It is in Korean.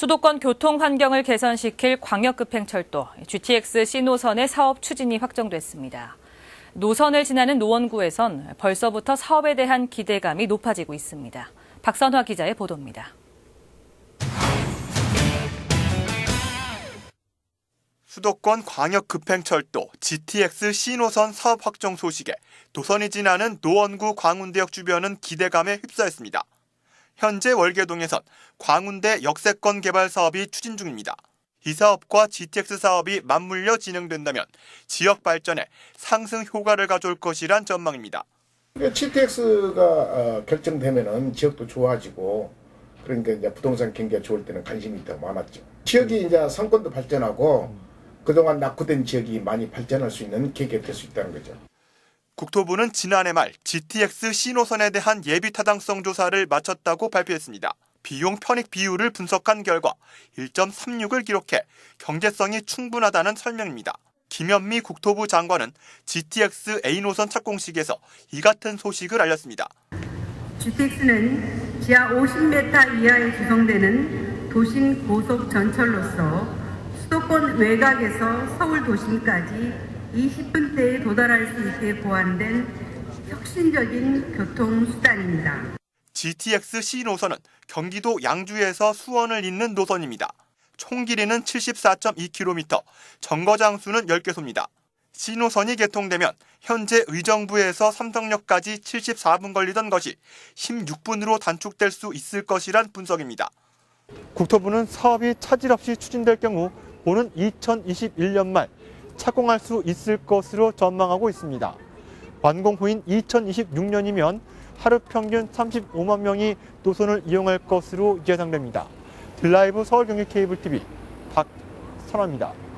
수도권 교통 환경을 개선시킬 광역급행철도 GTX C노선의 사업 추진이 확정됐습니다. 노선을 지나는 노원구에선 벌써부터 사업에 대한 기대감이 높아지고 있습니다. 박선화 기자의 보도입니다. 수도권 광역급행철도 GTX C노선 사업 확정 소식에 도선이 지나는 노원구 광운대역 주변은 기대감에 휩싸였습니다. 현재 월계동에선 광운대 역세권 개발 사업이 추진 중입니다. 이 사업과 GTX 사업이 맞물려 진행된다면 지역 발전에 상승 효과를 가져올 것이란 전망입니다. GTX가 어, 결정되면은 지역도 좋아지고 그러니까 이제 부동산 경기가 좋을 때는 관심이 더 많았죠. 지역이 이제 상권도 발전하고 그동안 낙후된 지역이 많이 발전할 수 있는 계기가 될 수 있다는 거죠. 국토부는 지난해 말 GTX C노선에 대한 예비 타당성 조사를 마쳤다고 발표했습니다. 비용 편익 비율을 분석한 결과 1.36을 기록해 경제성이 충분하다는 설명입니다. 김현미 국토부 장관은 GTX A노선 착공식에서 이 같은 소식을 알렸습니다. GTX는 지하 50m 이하에 구성되는 도심 고속 전철로서 수도권 외곽에서 서울 도심까지 20분대에 도달할 수 있게 보완된 혁신적인 교통수단입니다. GTX C노선은 경기도 양주에서 수원을 잇는 노선입니다. 총 길이는 74.2km, 정거장 수는 10개소입니다. C노선이 개통되면 현재 의정부에서 삼성역까지 74분 걸리던 것이 16분으로 단축될 수 있을 것이란 분석입니다. 국토부는 사업이 차질 없이 추진될 경우 오는 2021년 말 착공할 수 있을 것으로 전망하고 있습니다. 완공 후인 2026년이면 하루 평균 35만 명이 노선을 이용할 것으로 예상됩니다. 드라이브 서울경기 케이블 TV 박선화입니다.